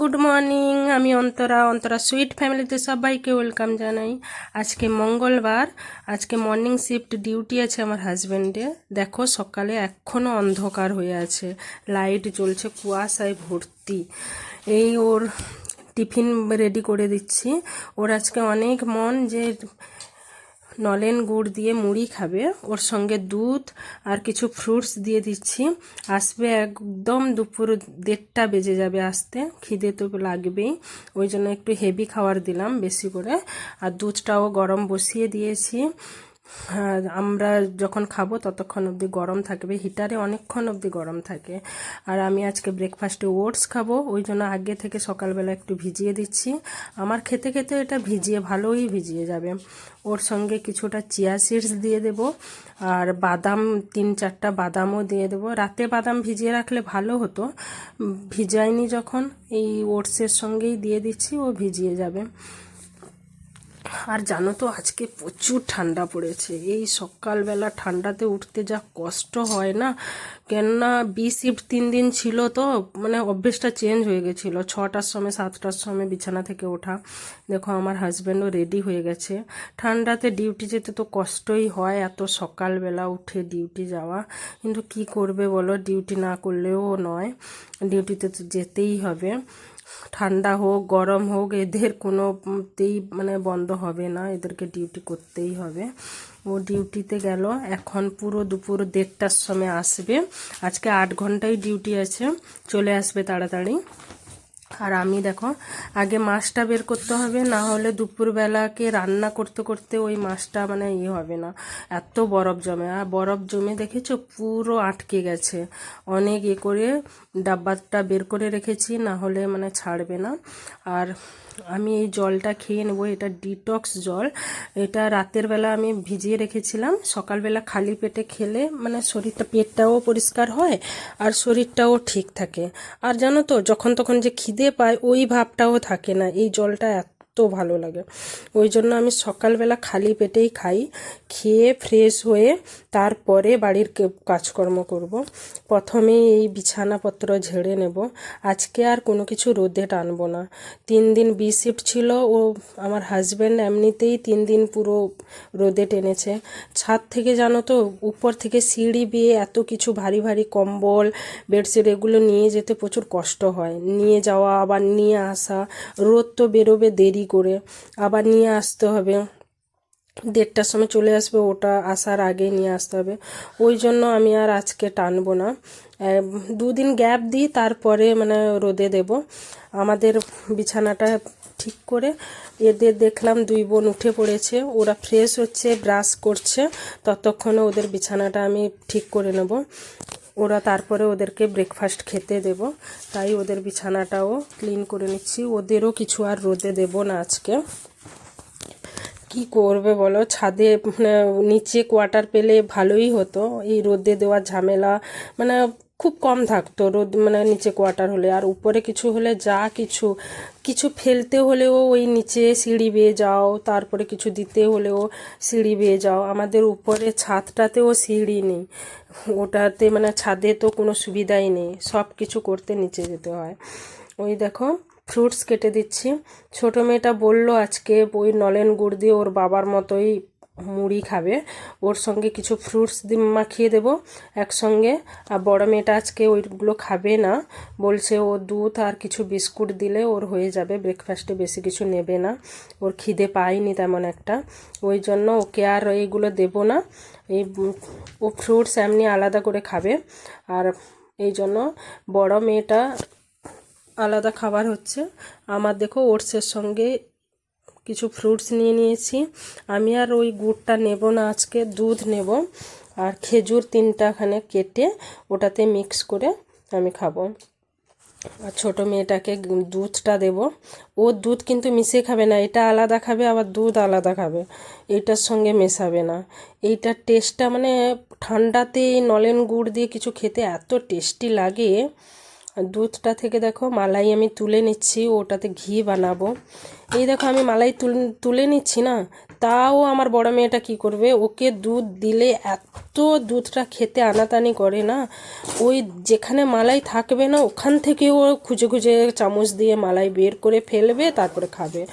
Good morning. আমি Antara Antara sweet ফ্যামিলিতে সবাইকে ওয়েলকাম জানাই। আজকে মঙ্গলবার, আজকে মর্নিং শিফট ডিউটি আছে আমার হাজব্যান্ডে দেখো, সকালে এখনও অন্ধকার হয়ে আছে। লাইট জ্বলছে কুয়াশায় ভর্তি। এই ওর টিফিন রেডি করে দিচ্ছি। ওর আজকে অনেক মন যে নলেন গুড় দিয়ে মুড়ি খাবে। ওর সঙ্গে দুধ আর কিছু ফ্রুটস দিয়ে দিচ্ছি। আসবে একদম দুপুর দেড়টা বেজে যাবে আসতে। খিদে তো লাগবেই। ওই জন্য একটু হেভি খাওয়ার দিলাম বেশি করে। আর দুধটাও গরম বসিয়ে দিয়েছি। আমরা যখন খাব ততক্ষণ অবধি গরম থাকবে। হিটারে অনেকক্ষণ অবধি গরম থাকে। আর আমি আজকে ব্রেকফাস্টে ওটস খাব। ওই জন্য আগে থেকে সকালবেলা একটু ভিজিয়ে দিচ্ছি। আমার খেতে খেতে এটা ভিজিয়ে, ভালোই ভিজিয়ে যাবে। ওর সঙ্গে কিছুটা চিয়া সিডস দিয়ে দেব। আর বাদাম, তিন চারটা বাদামও দিয়ে দেবো। রাতে বাদাম ভিজিয়ে রাখলে ভালো হতো। ভিজাইনি যখন। এই ওটসের সঙ্গেই দিয়ে দিচ্ছি, ও ভিজিয়ে যাবে। আর জানো তো, আজকে প্রচুর ঠান্ডা পড়েছে। এই সকালবেলা ঠান্ডাতে উঠতে যা কষ্ট হয় না। কেননা বি শিফট তিন দিন ছিল তো মানে অভ্যেসটা চেঞ্জ হয়ে গেছিল। ছটার সময়, সাতটার সময় বিছানা থেকে ওঠা। দেখো, আমার হাজব্যান্ডও রেডি হয়ে গেছে। ঠান্ডাতে ডিউটি যেতে তো কষ্টই হয়, এত সকালবেলা উঠে ডিউটি যাওয়া। কিন্তু কি করবে বলো ডিউটি না করলেও নয়। ডিউটিতে তো যেতেই হবে। ঠান্ডা হোক, গরম হোক, এদের কোনোতেই মানে বন্ধ হবে না। এদেরকে ডিউটি করতেই হবে। ও ডিউটিতে গেল। এখন পুরো দুপুর দেড়টার সময় আসবে। আজকে আট ঘন্টাই ডিউটি আছে। চলে আসবে তাড়াতাড়ি। আর আমি দেখো, আগে মাছটা বের করতে হবে, না হলে দুপুরবেলাকে রান্না করতে করতে ওই মাছটা মানে ইয়ে হবে না, এত বরফ জমে। আর বরফ জমে দেখেছ, পুরো আটকে গেছে। অনেক এ করে ডাব্বাটা বের করে রেখেছি, না হলে মানে ছাড়বে না। আর আমি এই জলটা খেয়ে নেব, এটা ডিটক্স জল। এটা রাতের বেলা আমি ভিজিয়ে রেখেছিলাম। সকালবেলা খালি পেটে খেলে মানে শরীরটা, পেটটাও পরিষ্কার হয় আর শরীরটাও ঠিক থাকে। আর জানো তো, যখন তখন যে খিদে পায়, ওই ভাবটাও থাকে না, এই জলটা এত ভালো লাগে। ওই জন্য আমি সকালবেলা খালি পেটেই খাই, খেয়ে ফ্রেশ হয়ে তারপরে বাড়ির কাজকর্ম করব। প্রথমে এই বিছানাপত্র ঝেড়ে নেব। আজকে আর কোনো কিছু রোদে টানবো না। তিন দিন বি শিফট ছিল, ও আমার হাজব্যান্ড এমনিতেই তিন দিন পুরো রোদে টেনেছে। ছাদ থেকে জানো তো, উপর থেকে সিঁড়ি বেয়ে এত কিছু ভারী ভারী কম্বল, বেডশিট এগুলো নিয়ে যেতে প্রচুর কষ্ট হয়। নিয়ে যাওয়া, আবার নিয়ে আসা। রোদ তো বেরোবে দেরি করে আবার নিয়ে আসতে হবে। দেড়টার সময় চলে আসবে, ওটা আসার আগে নিয়ে আসতে হবে। ওই জন্য আমি আর আজকে টানবো না। দুদিন গ্যাপ দিই, তারপরে মানে রোদে দেব। আমাদের বিছানাটা ঠিক করে এদের দেখলাম দুই বোন উঠে পড়েছে, ওরা ফ্রেশ হচ্ছে, ব্রাশ করছে। ততক্ষণে ওদের বিছানাটা আমি ঠিক করে নেব। ওরা তারপরে ওদেরকে ব্রেকফাস্ট খেতে দেব। তাই ওদের বিছানাটাও ক্লিন করে নিচ্ছি। ওদেরও কিছু আর রোদে দেব না আজকে। কি করবে বলো? ছাদে মানে নিচে কোয়ার্টার পেলে ভালোই হতো। এই রোদে দেওয়া ঝামেলা মানে খুব কম থাকতো, রোদ মানে নিচে কোয়ার্টার হলে। আর উপরে কিছু হলে যা কিছু কিছু ফেলতে হলেও ওই নিচে সিঁড়ি বেয়ে যাও, তারপরে কিছু দিতে হলেও সিঁড়ি বেয়ে যাও। আমাদের উপরে ছাদটাতেও সিঁড়ি নেই। ওটাতে মানে ছাদে তো কোনো সুবিধাই নেই, সব কিছু করতে নিচে যেতে হয়। ওই দেখো ফ্রুটস কেটে দিচ্ছি। ছোটো মেয়েটা বলল, আজকে ওই নলেন গুড় দিয়ে ওর বাবার মতোই মুড়ি খাবে। ওর সঙ্গে কিছু ফ্রুটস মাখিয়ে দেবো একসঙ্গে। আর বড় মেয়েটা আজকে ওইগুলো খাবে না। বলছে ও দুধ আর কিছু বিস্কুট দিলে ওর হয়ে যাবে ব্রেকফাস্টে বেশি কিছু নেবে না। ওর খিদে পায়নি তেমন একটা। ওই জন্য ওকে আর এইগুলো দেবো না। এই ও ফ্রুটস এমনি আলাদা করে খাবে। আর এই জন্য বড় মেয়েটা আলাদা খাবার হচ্ছে। আমার দেখো ওটসের সঙ্গে কিছু ফ্রুটস নিয়ে নিয়েছি। আমি আর ওই গুড়টা নেব না, আজকে দুধ নেব। আর খেজুর তিনটাখানে কেটে ওটাতে মিক্স করে আমি খাব। আর ছোটো মেয়েটাকে দুধটা দেব। ও দুধ কিন্তু মিশিয়ে খাবে না, এটা আলাদা খাবে, আবার দুধ আলাদা খাবে। এইটার সঙ্গে মেশাবে না। এইটার টেস্টটা মানে ঠান্ডাতে নলেন গুড় দিয়ে কিছু খেতে এত টেস্টি লাগে। দুধটা থেকে দেখো মালাই আমি তুলে নিচ্ছি, ওটাতে ঘি বানাবো। এই দেখো আমি মালাই তুল- নিচ্ছি না, তাও আমার বড় মেয়েটা কি করবে? ওকে দুধ দিলে এত দুধটা খেতে আনাতানি করে না, ওই যেখানে মালাই থাকবে না, ওখান থেকে ও খুঁজে খুঁজে চামচ দিয়ে মালাই বের করে ফেলবে, তারপরে খাবে।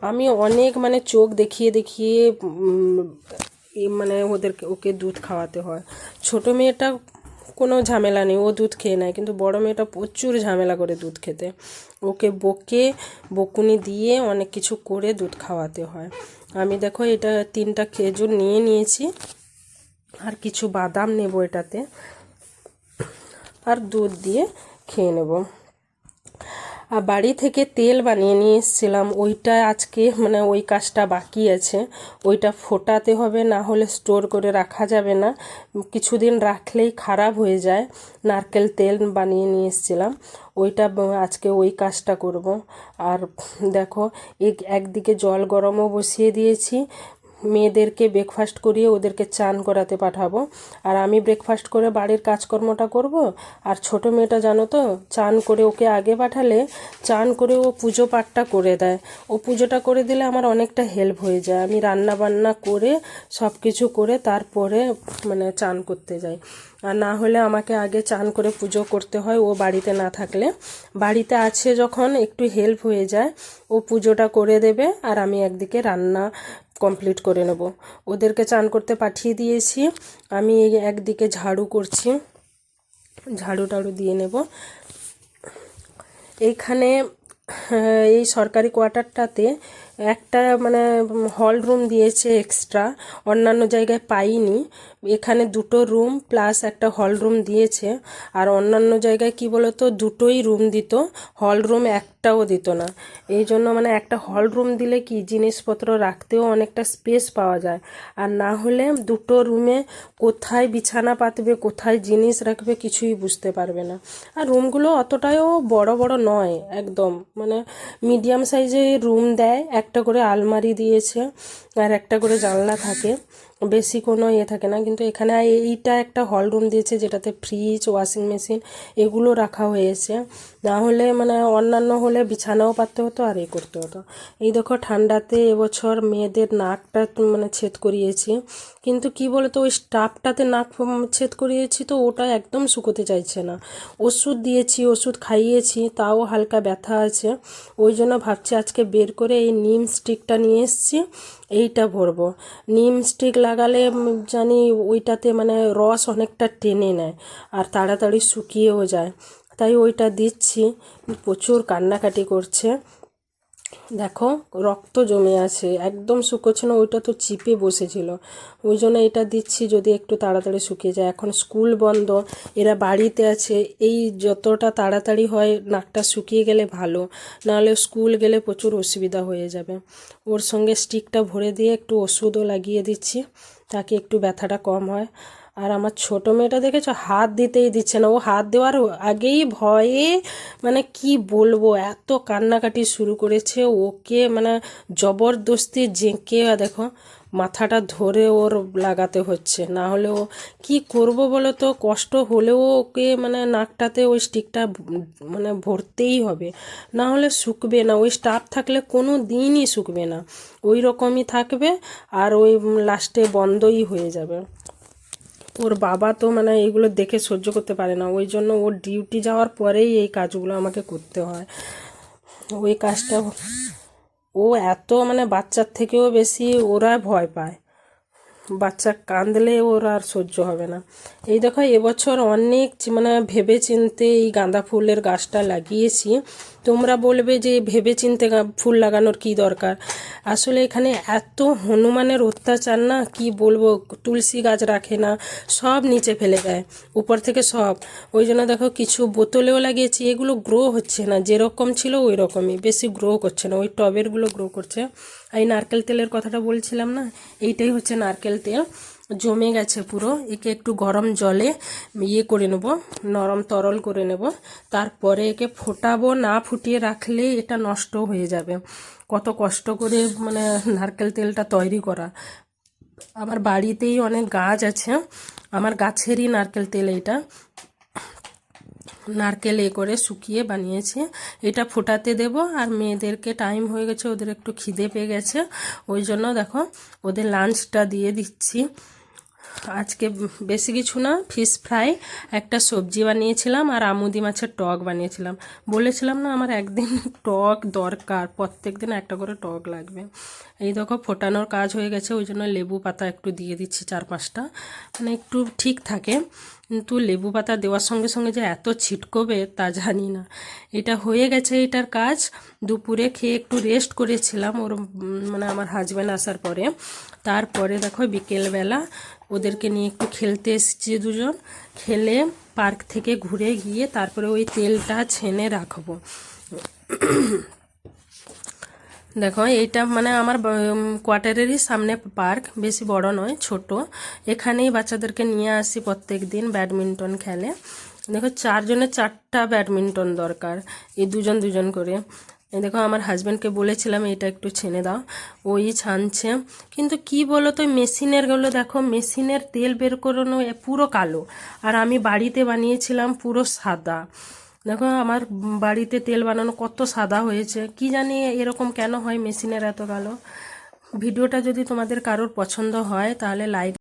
আমি অনেক মানে চোখ দেখিয়ে দেখিয়ে মানে ওদেরকে, ওকে দুধ খাওয়াতে হয়। ছোট মেয়েটা কোনো ঝামেলা নেই, ও দুধ খেয়ে নেয়। কিন্তু বড়ো মেয়েটা প্রচুর ঝামেলা করে দুধ খেতে। ওকে বকে, বকুনি দিয়ে অনেক কিছু করে দুধ খাওয়াতে হয়। আমি দেখো এটা তিনটা খেজুর নিয়ে নিয়েছি। আর কিছু বাদাম নেব এটাতে। আর দুধ দিয়ে খেয়ে নেব। বাড়ি থেকে তেল বানিয়ে নিয়ে এসেছিলাম। ওইটা আজকে মানে ওই কাজটা বাকি আছে। ওইটা ফোটাতে হবে, না হলে স্টোর করে রাখা যাবে না। কিছুদিন রাখলেই খারাপ হয়ে যায়। নারকেল তেল বানিয়ে নিয়ে এসেছিলাম। ওইটা আজকে ওই কাজটা করব। আর দেখো এক একদিকে জল গরমও বসিয়ে দিয়েছি। মেয়েদেরকে ব্রেকফাস্ট করিয়ে ওদেরকে চান করাতে পাঠাবো। আর আমি ব্রেকফাস্ট করে বাড়ির কাজকর্মটা করব। আর ছোট মেয়েটা জানো তো, চান করে ওকে আগে পাঠালে চান করে ও পুজো পাঠটা করে দেয়। ও পুজোটা করে দিলে আমার অনেকটা হেল্প হয়ে যায়। আমি রান্না বান্না করে সব কিছু করে তারপরে মানে চান করতে যাই। আর না হলে আমাকে আগে চান করে পুজো করতে হয় ও বাড়িতে না থাকলে। বাড়িতে আছে যখন একটু হেল্প হয়ে যায়, ও পুজোটা করে দেবে। আর আমি একদিকে রান্না কমপ্লিট করে নেব। ওদেরকে চান করতে পাঠিয়ে দিয়েছি। আমি একদিকে ঝাড়ু করছি। ঝাড়ু টাড়ু দিয়ে নেব। এইখানে এই সরকারি কোয়ার্টারটাতে একটা মানে হল রুম দিয়েছে এক্সট্রা অন্যান্য জায়গায় পাইনি। এখানে দুটো রুম প্লাস একটা হল রুম দিয়েছে। আর অন্যান্য জায়গায় কি বলতো, দুটোই রুম দিত হল রুম একটাও দিত না। এই জন্য মানে একটা হল রুম দিলে কি জিনিসপত্র রাখতেও অনেকটা স্পেস পাওয়া যায়। আর না হলে দুটো রুমে কোথায় বিছানা পাতবে, কোথায় জিনিস রাখবে কিছুই বুঝতে পারবে না। আর রুমগুলো অতটাও বড় বড় নয়, একদম। মানে মিডিয়াম সাইজে রুম দেয় একটা করে আলমারি দিয়েছে আর একটা করে জানলা থাকে। বেশি কোনো ইয়ে থাকে না। কিন্তু এখানে এইটা একটা হল রুম দিয়েছে যেটাতে ফ্রিজ ওয়াশিং মেশিন এগুলো রাখা হয়েছে। না হলে মানে অন্যান্য হলে বিছানাও পাততে হতো আর এ করতে হতো। এই দেখো ঠান্ডাতে এবছর মেয়েদের নাকটা মানে ছেদ করিয়েছি। কিন্তু কি বলতো, ওই স্টাফটাতে নাক ছেদ করিয়েছি তো ওটা একদম শুকোতে চাইছে না। ওষুধ দিয়েছি, ওষুধ খাইয়েছি, তাও হালকা ব্যথা আছে। ওই জন্য ভাবছি আজকে বের করে এই নিম স্টিকটা নিয়ে এসেছি, এইটা ভরবো। নিম স্টিক লাগালে জানি ওইটাতে মানে রস অনেকটা টেনে নেয় আর তাড়াতাড়ি শুকিয়েও যায়। তাই ওইটা দিচ্ছি। প্রচুর কান্নাকাটি করছে। দেখো, রক্ত জমে আছে, একদম শুকোচ্ছে না, ওইটা তো চিপে বসেছিল। ওই জন্য এটা দিচ্ছি যদি একটু তাড়াতাড়ি শুকিয়ে যায়। এখন স্কুল বন্ধ, এরা বাড়িতে আছে, এই যতটা তাড়াতাড়ি হয় নাকটা শুকিয়ে গেলে ভালো, নাহলে স্কুল গেলে প্রচুর অসুবিধা হয়ে যাবে। ওর সঙ্গে স্টিকটা ভরে দিয়ে একটু ওষুধও লাগিয়ে দিচ্ছি। তাকে একটু ব্যথাটা কম হয়। আর আমার ছোট মেয়েটা দেখেছ? হাত দিতেই দিচ্ছে না। ও হাত দেওয়ার আগেই ভয়ে মানে কি বলব? এত কান্নাকাটি শুরু করেছে। ওকে মানে জবরদস্তি জেঁকে দেখো, মাথাটা ধরে ওর লাগাতে হচ্ছে। না হলে ও কী করব বলো তো কষ্ট হলেও ওকে মানে নাকটাতে ওই স্টিকটা মানে ভরতেই হবে। না হলে শুকবে না। ওই স্টাফ থাকলে কোনো দিনই শুকবে না। ওই রকমই থাকবে আর ওই লাস্টে বন্ধই হয়ে যাবে। ওর বাবা তো মানে এগুলো দেখে সহ্য করতে পারে না। ওই জন্য ওর ডিউটি যাওয়ার পরেই এই কাজগুলো আমাকে করতে হয়। ওই কাজটা ও এত মানে বাচ্চার থেকেও বেশি ওরা ভয় পায়। বাচ্চা কাঁদলে ওর আর সহ্য হবে না। এই দেখো, এবছর অনেক মানে ভেবে চিনতে এই গাঁদা ফুলের গাছটা লাগিয়েছি। তোমরা বলবে যে ভেবে চিনতে ফুল লাগানোর কি দরকার? আসলে এখানে এত হনুমানের অত্যাচার না, কি বলব, তুলসী গাছ রাখে না, সব নিচে ফেলে দেয়, উপর থেকে সব। ওই জন্য দেখো, কিছু বোতলেও লাগিয়েছি, এগুলো গ্রো হচ্ছে না, যেরকম ছিল ওই রকমই বেশি গ্রো করছে না, ওই টবেরগুলো গ্রো করছে। এই নারকেল তেলের কথাটা বলছিলাম না? এইটাই হচ্ছে নারকেল তেল। জমে গেছে পুরো। একে একটু গরম জলে ইয়ে করে নেব, নরম তরল করে নেব। তারপরে একে ফোটাবো, না ফুটিয়ে রাখলে এটা নষ্ট হয়ে যাবে। কত কষ্ট করে মানে নারকেল তেলটা তৈরি করা। আমার বাড়িতেই অনেক গাছ আছে। আমার গাছেরই নারকেল তেল এইটা। নারকেল এ করে শুকিয়ে বানিয়েছি। এটা ফোটাতে দেব। আর মেয়েদেরকে টাইম হয়ে গেছে, ওদের একটু খিদে পেয়ে গেছে। ওই জন্য দেখো, ওদের লাঞ্চটা দিয়ে দিচ্ছি। আজকে বেশি কিছু না ফিশ ফ্রাই একটা সবজি বানিয়েছিলাম আর আমুদি মাছের টক বানিয়েছিলাম। বলেছিলাম না আমার একদিন টক দরকার, প্রত্যেক দিন একটা করে টক লাগবে। এই দেখো ফোটানোর কাজ হয়ে গেছে, ওই জন্য লেবু পাতা একটু দিয়ে দিচ্ছি চার পাঁচটা। মানে একটু ঠিক থাকে, কিন্তু লেবু পাতা দেওয়ার সঙ্গে সঙ্গে যে এত ছিটকবে তা জানি না। এটা হয়ে গেছে এটার কাজ, দুপুরে খেয়ে একটু রেস্ট করেছিলাম ওর মানে আমার হাজব্যান্ড আসার পরে। তারপরে দেখো বিকেলবেলা ওদেরকে নিয়ে একটু খেলতে এসেছি দুজন। খেলে পার্ক থেকে ঘুরে গিয়ে তারপরে ওই তেলটা ছেনে রাখব। দেখো, এইটা মানে আমার কোয়ার্টারেরই সামনে পার্ক, বেশি বড় নয়, ছোট। এখানেই বাচ্চাদেরকে নিয়ে আসি প্রত্যেক দিন ব্যাডমিন্টন খেলে। দেখো চারজনের চারটা ব্যাডমিন্টন দরকার, এই দুজন দুজন করে। দেখো, আমার হাজব্যান্ডকে বলেছিলাম, এটা একটু ছেনে দাও। ওই ছানছে। কিন্তু কি বলো তো মেশিনেরগুলো দেখো, মেশিনের তেল বের করানো পুরো কালো। আর আমি বাড়িতে বানিয়েছিলাম পুরো সাদা। দেখো, আমার বাড়িতে তেল বানানো কত সাদা হয়েছে। কি জানি এরকম কেন হয় মেশিনের এত কালো? ভিডিওটা যদি তোমাদের কারোর পছন্দ হয়, তাহলে লাইক